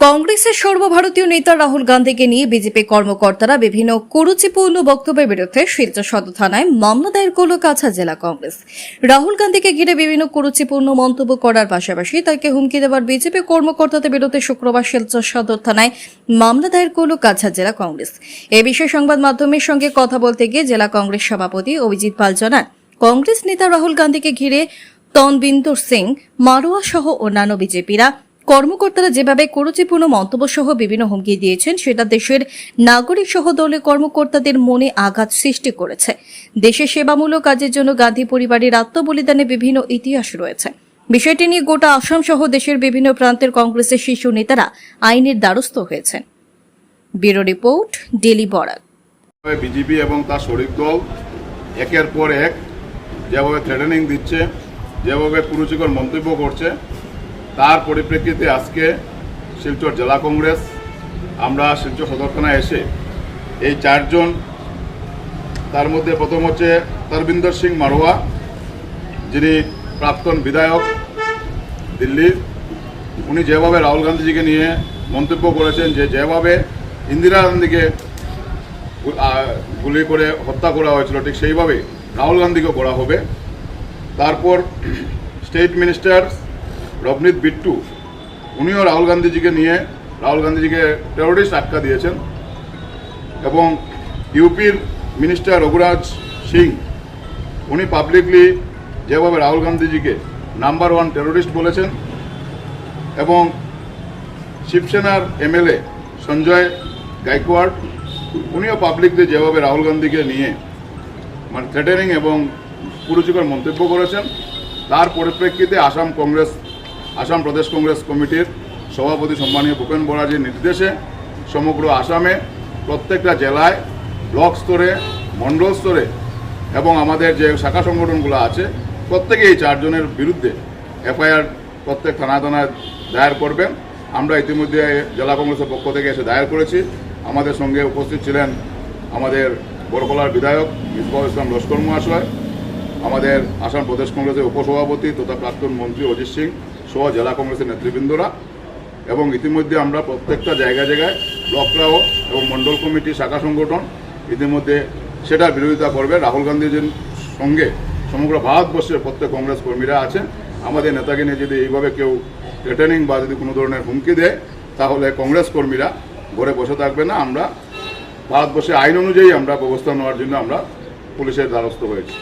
কংগ্রেসের সর্বভারতীয় নেতা রাহুল গান্ধীকে নিয়ে বিজেপি কর্মকর্তারা বিভিন্ন কুরুচিপূর্ণ বক্তব্যের বিরুদ্ধে শিলচর সদর থানায় মামলা দায়ের করল কাছা জেলা কংগ্রেস। রাহুল গান্ধীকে ঘিরে বিভিন্ন কুরুচিপূর্ণ মন্তব্য করার পাশাপাশি তাকে হুমকি দেওয়ার বিজেপি কর্মকর্তাদের বিরুদ্ধে শুক্রবার শিলচর সদর থানায় মামলা দায়ের করল কাছা জেলা কংগ্রেস। এ বিষয়ে সংবাদ মাধ্যমের সঙ্গে কথা বলতে গিয়ে জেলা কংগ্রেস সভাপতি অভিজিৎ পাল জানান, কংগ্রেস নেতা রাহুল গান্ধীকে ঘিরে তনবিন্দর সিং মারোয়া সহ অন্যান্য বিজেপিরা কর্মকর্তারা যেভাবে কুরুচিপূর্ণ মন্তব্য সহ বিভিন্ন হুমকি দিয়েছেন, সেটা দেশের নাগরিক সহ দলের কর্মকর্তাদের মনে আঘাত সৃষ্টি করেছে। দেশের সেবামূলক কাজের জন্য গান্ধী পরিবারের আত্মবলিদানে বিভিন্ন ইতিহাস রয়েছে। বিষয়টি নিয়ে গোটা আসাম সহ দেশের বিভিন্ন প্রান্তের কংগ্রেসের শীর্ষ নেতারা আইনের দ্বারস্থ হয়েছেন। Bureau report, daily Barak. BJP এবং তার শরিক দল একের পর এক যেভাবে থ্রেটেনিং দিচ্ছে, যেভাবে কুরুচিকর মন্তব্য করছে তার পরিপ্রেক্ষিতে আজকে শিলচর জেলা কংগ্রেস, আমরা শিলচর সদর থানায় এসে এই চারজন, তার মধ্যে প্রথম হচ্ছে তরবিন্দর সিং মারোয়া, যিনি প্রাক্তন বিধায়ক দিল্লির উনি যেভাবে রাহুল গান্ধীজিকে নিয়ে মন্তব্য করেছেন যে যেভাবে ইন্দিরা গান্ধীকে গুলি করে হত্যা করা হয়েছিল, ঠিক সেইভাবে রাহুল গান্ধীকেও করা হবে। তারপর স্টেট মিনিস্টার রবনীত বিট্টু, উনিও রাহুল গান্ধীজিকে নিয়ে, রাহুল গান্ধীজিকে টেরোরিস্ট আটকা দিয়েছেন এবং ইউপির মিনিস্টার রঘুরাজ সিং, উনি পাবলিকলি যেভাবে রাহুল গান্ধীজিকে নাম্বার ওয়ান টেরোরিস্ট বলেছেন এবং শিবসেনার এমএলএ সঞ্জয় গাইকোয়াড়, উনিও পাবলিকলি যেভাবে রাহুল গান্ধীকে নিয়ে মানে থ্রেটেনিং এবং কুরুচিকর মন্তব্য করেছেন, তার পরিপ্রেক্ষিতে আসাম কংগ্রেস আসাম প্রদেশ কংগ্রেস কমিটির সভাপতি সম্মানীয় ভূপেন বরাজির নির্দেশে সমগ্র আসামে প্রত্যেকটা জেলায় ব্লক স্তরে, মণ্ডল স্তরে এবং আমাদের যে শাখা সংগঠনগুলো আছে প্রত্যেকে এই চারজনের বিরুদ্ধে এফআইআর প্রত্যেক থানায় থানায় দায়ের করবেন। আমরা ইতিমধ্যে জেলা কংগ্রেসের পক্ষ থেকে এসে দায়ের করেছি। আমাদের সঙ্গে উপস্থিত ছিলেন আমাদের বরকলার বিধায়ক মিসবাহ ইসলাম লস্কর মহাশয়, আমাদের আসাম প্রদেশ কংগ্রেসের উপসভাপতি তথা প্রাক্তন মন্ত্রী অজিত সিং সহ জেলা কংগ্রেসের নেতৃবৃন্দরা এবং ইতিমধ্যে আমরা প্রত্যেকটা জায়গায় জায়গায় ব্লকরাও এবং মণ্ডল কমিটি, শাখা সংগঠন ইতিমধ্যে সেটা বিরোধিতা করবে। রাহুল গান্ধীজির সঙ্গে সমগ্র ভারতবর্ষের প্রত্যেক কংগ্রেস কর্মীরা আছেন। আমাদের নেতাকে নিয়ে যদি এইভাবে কেউ থ্রেটেনিং বা যদি কোনো ধরনের হুমকি দেয়, তাহলে কংগ্রেস কর্মীরা ঘরে বসে থাকবে না। আমরা ভারতবর্ষে আইন অনুযায়ী আমরা ব্যবস্থা নেওয়ার জন্য আমরা পুলিশের দ্বারস্থ হয়েছি।